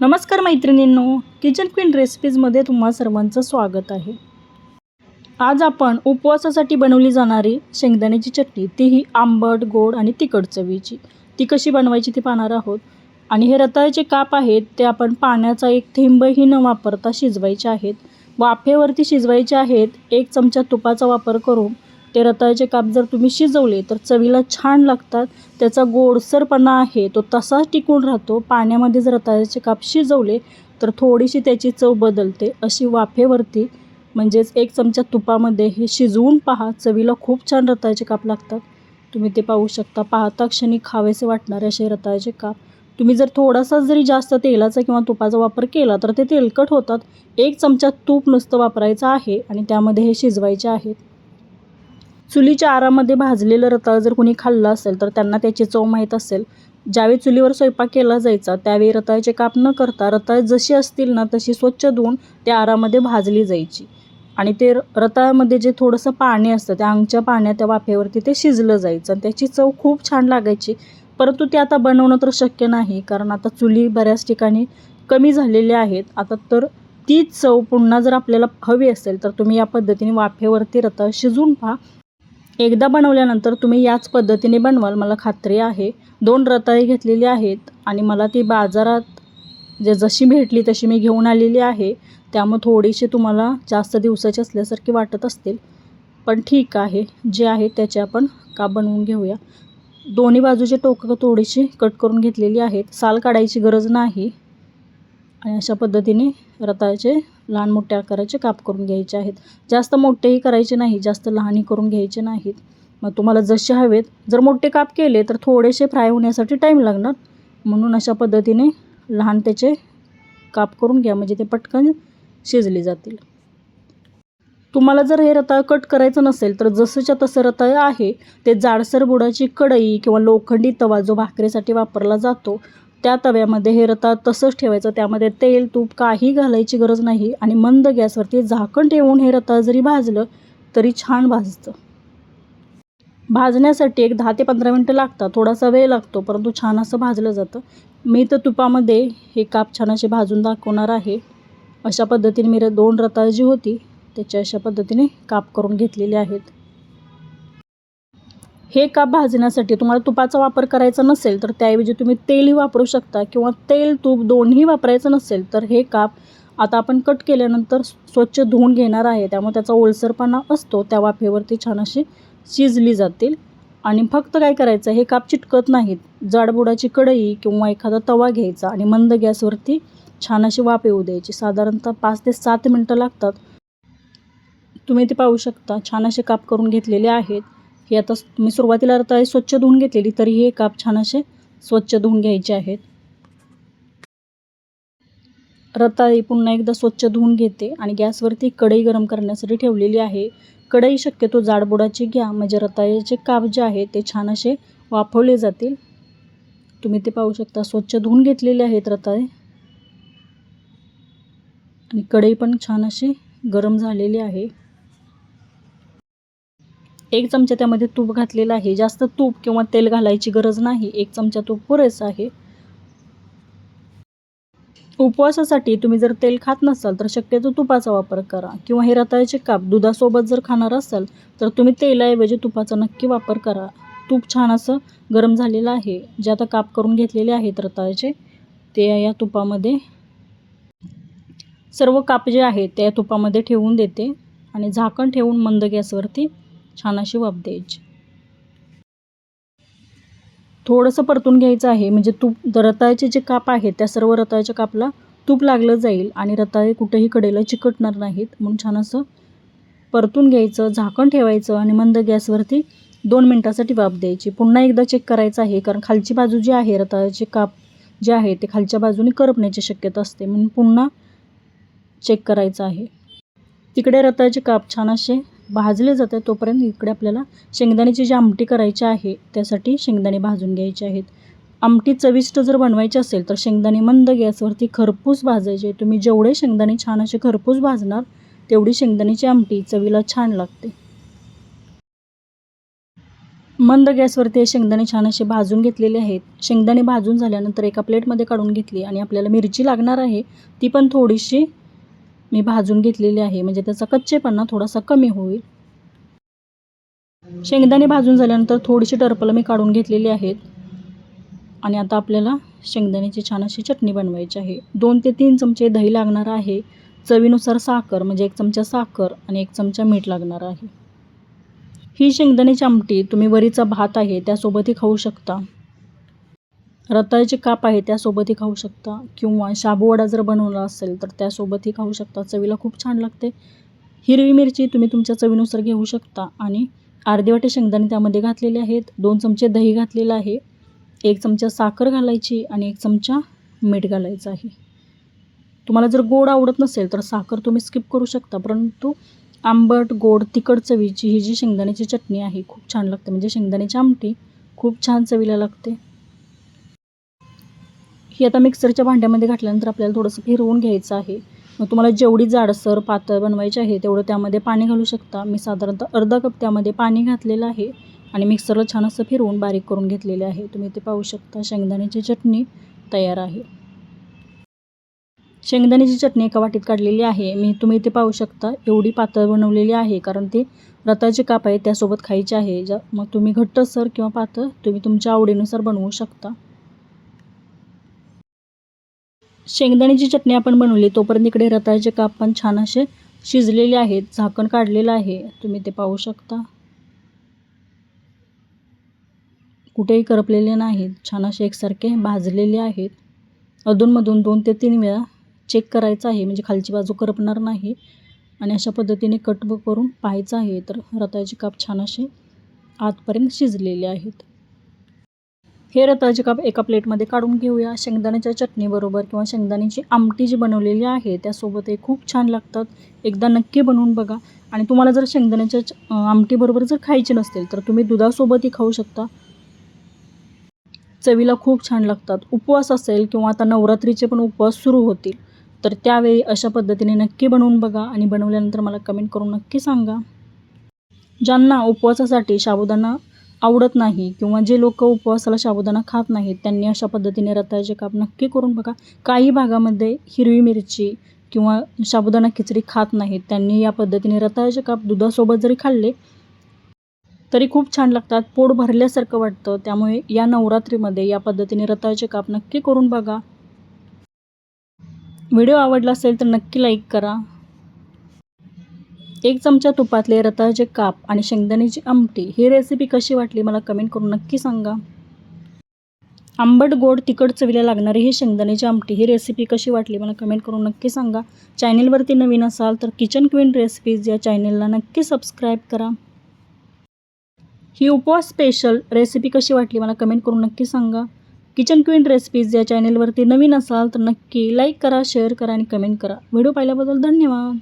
नमस्कार मैत्रिणींनो kitchen queen रेसिपीजमध्ये तुम्हा सर्वांचं स्वागत आहे. आज आपण उपवासासाठी बनवली जाणारी शेंगदाण्याची चटणी तीही आंबट गोड आणि तिखट चवीची. ती कशी बनवायची ती पाहणार आहोत. आणि हे रताळ्याचे काप आहेत ते आपण पाण्याचा एक थेंबही न वापरता शिजवायचे आहेत. वाफेवरती शिजवायचे आहेत एक चमचा तुपाचा वापर करून ते रताळ्याचे काप जर तुम्ही शिजवले तर चवीला छान लागतात. त्याचा गोडसरपणा आहे तो तसाच टिकून राहतो. पाण्यामध्ये जर रताळ्याचे काप शिजवले तर थोडीशी त्याची चव बदलते. अशी वाफेवरती म्हणजेच एक चमचा तुपामध्ये हे शिजवून पहा. चवीला खूप छान रताळ्याचे काप लागतात. तुम्ही ते पाहू शकता. पाहता क्षणी खावेसे वाटणारे असे रताळ्याचे काप. तुम्ही जर थोडासा जरी जास्त तेलाचा किंवा तुपाचा वापर केला तर ते तेलकट होतात. एक चमचा तूप नुसतं वापरायचं आहे आणि त्यामध्ये हे शिजवायचे आहेत. चुलीच्या आरामध्ये भाजलेलं रताळ जर कोणी खाल्लं असेल तर त्यांना त्याची चव माहीत असेल. ज्यावेळी चुलीवर स्वयंपाक केला जायचा त्यावेळी रताळ्याचे काप न करता रताळ जशी असतील ना तशी स्वच्छ धुवून त्या आरामध्ये भाजली जायची. आणि ते रताळ्यामध्ये जे थोडंसं पाणी असतं त्या अंगच्या पाण्यात त्या वाफेवरती ते शिजलं जायचं आणि त्याची चव खूप छान लागायची. परंतु ते आता बनवणं तर शक्य नाही कारण आता चुली बऱ्याच ठिकाणी कमी झालेल्या आहेत. आता तर तीच चव पुन्हा जर आपल्याला हवी असेल तर तुम्ही या पद्धतीने वाफेवरती रताळ शिजून पहा. एकदा बनवल्यानंतर तुम्ही याच पद्धतीने बनवाल. मला खात्री आहे. दोन रताळी घेतलेली आहेत आणि मला ती बाजारात जे जशी भेटली तशी मी घेऊन आलेली आहे. त्यामुळे थोडीशी तुम्हाला जास्त दिवसाची असल्यासारखी वाटत असतील. पण ठीक आहे. जे आहे त्याचे आपण का बनवून घेऊया? दोन्ही बाजूचे टोकं थोडीशी कट करून घेतलेली आहेत. साल काढायची गरज नाही. आणि अशा पद्धतीने रताळ्याचे लहान मोठ्या आकाराचे काप करून घ्यायचे आहेत. जास्त मोठेही करायचे नाही जास्त लहानही करून घ्यायचे नाहीत. मग तुम्हाला जसे हवेत जर मोठे काप केले तर थोडेसे फ्राय होण्यासाठी टाईम लागणार. म्हणून अशा पद्धतीने लहान त्याचे काप करून घ्या म्हणजे ते पटकन शिजले जातील. तुम्हाला जर हे रताळ कट करायचं नसेल तर जसंच्या तसं रताळ आहे ते जाडसर बुडाची कढई किंवा लोखंडी तवा जो भाकरीसाठी वापरला जातो त्या तव्यामध्ये हे रताळ तसंच ठेवायचं. त्यामध्ये तेल तूप काही घालायची गरज नाही आणि मंद गॅसवरती झाकण ठेवून हे रताळ जरी भाजलं तरी छान भाजतं. भाजण्यासाठी एक दहा ते पंधरा मिनटं लागतात. थोडासा वेळ लागतो परंतु छान असं भाजलं जातं. मी तर तुपामध्ये हे काप छान असे भाजून दाखवणार आहे. अशा पद्धतीने मी र- दोन रताळ जी होती त्याच्या अशा पद्धतीने काप करून घेतलेले आहेत. हे काप भाजण्यासाठी? तुम्हाला तुपाचा वापर करायचा नसेल तर त्याऐवजी तुम्ही तेलही वापरू शकता किंवा तेल तूप दोन्ही वापरायचं नसेल तर हे काप आता आपण कट केल्यानंतर स्वच्छ धुवून घेणार आहे. त्यामुळे त्याचा ओलसरपणा असतो त्या वाफेवरती छान अशी शिजली जातील. आणि फक्त काय करायचं हे काप चिटकत नाहीत. जाडबुडाची कढई किंवा एखादा तवा घ्यायचा आणि मंद गॅसवरती छान अशी वाफ येऊ द्यायची. साधारणतः पाच ते सात मिनटं लागतात. तुम्ही ते पाहू शकता छान असे काप करून घेतलेले आहेत. हे आता मी सुरुवातीला रताळे स्वच्छ धुवून घेतलेली तरी हे काप छान असे स्वच्छ धुवून घ्यायचे आहेत. रताळी पुन्हा एकदा स्वच्छ धुवून घेते आणि गॅसवरती कढई गरम करण्यासाठी ठेवलेली आहे. कढई शक्यतो जाडबुडाची घ्या म्हणजे रताळ्याचे काप जे आहे ते छान असे वाफवले जातील. तुम्ही ते पाहू शकता स्वच्छ धुवून घेतलेले आहेत रताळे. आणि कढई पण छान अशी गरम झालेली आहे. एक चमचा त्यामध्ये तूप घातलेलं आहे. जास्त तूप किंवा तेल घालायची गरज नाही. एक चमचा तूप पुरेसा आहे. उपवासासाठी तुम्ही जर तेल खात नसाल तर शक्यतो तुपाचा वापर करा. किंवा हे रताळ्याचे काप दुधासोबत जर खाणार असाल तर तुम्ही तेलाऐवजी तुपाचा नक्की वापर करा. तूप छान असं गरम झालेलं आहे. जे आता काप करून घेतलेले आहेत रताळ्याचे ते या तुपामध्ये सर्व काप जे आहेत ते या तुपामध्ये ठेवून देते. आणि झाकण ठेवून मंद गॅसवरती छान अशी वाफ द्यायची थोडंसं परतून घ्यायचं आहे म्हणजे तूप रताळ्याचे जे काप आहेत त्या सर्व रताळ्याच्या कापला तूप लागलं जाईल आणि रताळे कुठेही कडेला चिकटणार नाहीत म्हणून छान असं परतून घ्यायचं झाकण ठेवायचं आणि मंद गॅसवरती दोन मिनटासाठी वाफ द्यायची. पुन्हा एकदा चेक करायचं आहे कारण खालची बाजू जी आहे रताळ्याचे काप जे आहे ते खालच्या बाजूने करपण्याची शक्यता असते म्हणून पुन्हा चेक करायचं आहे. तिकडे रताळ्याचे काप छान असे भाजले जाते तोपर्यंत इकडे आपल्याला शेंगदाण्याची जी आमटी करायची आहे त्यासाठी शेंगदाणे भाजून घ्यायचे आहेत. आमटी चविष्ट जर बनवायची असेल तर शेंगदाणे मंद गॅसवरती खरपूस भाजायचे. तुम्ही जेवढे शेंगदाणे छान असे खरपूस भाजणार तेवढी शेंगदाण्याची आमटी चवीला छान लागते. मंद गॅसवरती शेंगदाणे छान असे भाजून घेतलेले आहेत. शेंगदाणे भाजून झाल्यानंतर एका प्लेटमध्ये काढून घेतली आणि आपल्याला मिरची लागणार आहे ती पण थोडीशी मी भाजून घेतलेली आहे. म्हणजे त्याचा कच्चेपणा थोडासा कमी होईल. शेंगदाणे भाजून झाल्यानंतर थोडीशी टरपलं मी काढून घेतलेली आहेत. आणि आता आपल्याला शेंगदाण्याची छान अशी चटणी बनवायची आहे. दोन ते तीन चमचे दही लागणार आहे. चवीनुसार साखर म्हणजे एक चमचा साखर आणि एक चमचा मीठ लागणार आहे. ही शेंगदाण्याची आमटी तुम्ही वरीचा भात आहे त्यासोबतही खाऊ शकता. रताळ्याचे काप आहे त्यासोबतही खाऊ शकता. किंवा शाबूवडा जर बनवला असेल तर त्यासोबतही खाऊ शकता. चवीला खूप छान लागते. हिरवी मिरची तुम्ही तुमच्या चवीनुसार घेऊ शकता. आणि अर्धे वाटे शेंगदाणे त्यामध्ये घातलेले आहेत. दोन चमचे दही घातलेलं आहे. एक चमचा साखर घालायची आणि एक चमचा मीठ घालायचं आहे. तुम्हाला जर गोड आवडत नसेल तर साखर तुम्ही स्किप करू शकता. परंतु आंबट गोड तिखट चवीची ही जी शेंगदाण्याची चटणी आहे खूप छान लागते. म्हणजे शेंगदाण्याची आमटी खूप छान चवीला लागते. ही आता मिक्सरच्या भांड्यामध्ये घातल्यानंतर आपल्याला थोडंसं फिरवून घ्यायचं आहे. मग तुम्हाला जेवढी जाडसर पातळ बनवायची आहे तेवढं त्यामध्ये पाणी घालू शकता. मी साधारणतः अर्धा कप त्यामध्ये पाणी घातलेलं आहे आणि मिक्सरला छान असं फिरवून बारीक करून घेतलेले आहे. तुम्ही ते पाहू शकता शेंगदाण्याची चटणी तयार आहे. शेंगदाण्याची चटणी एका वाटीत काढलेली आहे. मी तुम्ही इथे पाहू शकता एवढी पातळ बनवलेली आहे कारण ते रताचे काप आहे त्यासोबत खायचे आहे. ज्या मग तुम्ही घट्टसर किंवा पातळ तुम्ही तुमच्या आवडीनुसार बनवू शकता. शेंगदाण्याची चटणी आपण बनवली तोपर्यंत इकडे रताळ्याचे काप पण छान असे शिजलेले आहेत. झाकण काढलेलं आहे. तुम्ही ते पाहू शकता. कुठेही करपलेले नाहीत. छान असे एकसारखे भाजलेले आहेत. अधूनमधून दोन ते तीन वेळा चेक करायचं आहे. म्हणजे खालची बाजू करपणार नाही आणि अशा पद्धतीने कट करून पाहायचं आहे. तर रताळ्याचे काप छान असे आतपर्यंत शिजलेले आहेत. हे रताळ्याचे काप एका प्लेटमध्ये काढून घेऊया. शेंगदाण्याच्या चटणीबरोबर किंवा शेंगदाण्याची आमटी जी बनवलेली आहे त्यासोबत हे खूप छान लागतात. एकदा नक्की बनवून बघा. आणि तुम्हाला जर शेंगदाण्याच्या च- आमटीबरोबर जर खायची नसतील तर तुम्ही दुधासोबतही खाऊ शकता. चवीला खूप छान लागतात. उपवास असेल किंवा आता नवरात्रीचे पण उपवास सुरू होतील तर त्यावेळी अशा पद्धतीने नक्की बनवून बघा आणि बनवल्यानंतर मला कमेंट करून नक्की सांगा. ज्यांना उपवासासाठी साबुदाणा आवडत नाही किंवा जे लोक उपवासाला साबुदाणा खात नाहीत त्यांनी अशा पद्धतीने रताळ्याचे काप नक्की करून बघा. काही भागामध्ये हिरवी मिरची किंवा साबुदाणा खिचडी खात नाहीत त्यांनी या पद्धतीने रताळ्याचे काप दुधासोबत जरी खाल्ले तरी खूप छान लागतात. पोट भरल्यासारखं वाटतं. त्यामुळे या नवरात्रीमध्ये या पद्धतीने रताळ्याचे काप नक्की करून बघा. व्हिडिओ आवडला असेल तर नक्की लाईक करा. एक चमचा तुपातले रताळाचे काप आणि शेंगदाण्याची आमटी ही रेसिपी कशी वाटली मला कमेंट करून नक्की सांगा. आंबट गोड तिखट चवीला लागणारी ही शेंगदाण्याची आमटी ही रेसिपी कशी वाटली मला कमेंट करून नक्की सांगा. चॅनेलवरती नवीन असाल तर किचन क्वीन रेसिपीज या चॅनेलला नक्की सबस्क्राईब करा. ही उपवास स्पेशल रेसिपी कशी वाटली मला कमेंट करून नक्की सांगा. किचन क्वीन रेसिपीज या चॅनेलवरती नवीन असाल तर नक्की लाईक करा शेअर करा आणि कमेंट करा. व्हिडिओ पाहिल्याबद्दल धन्यवाद.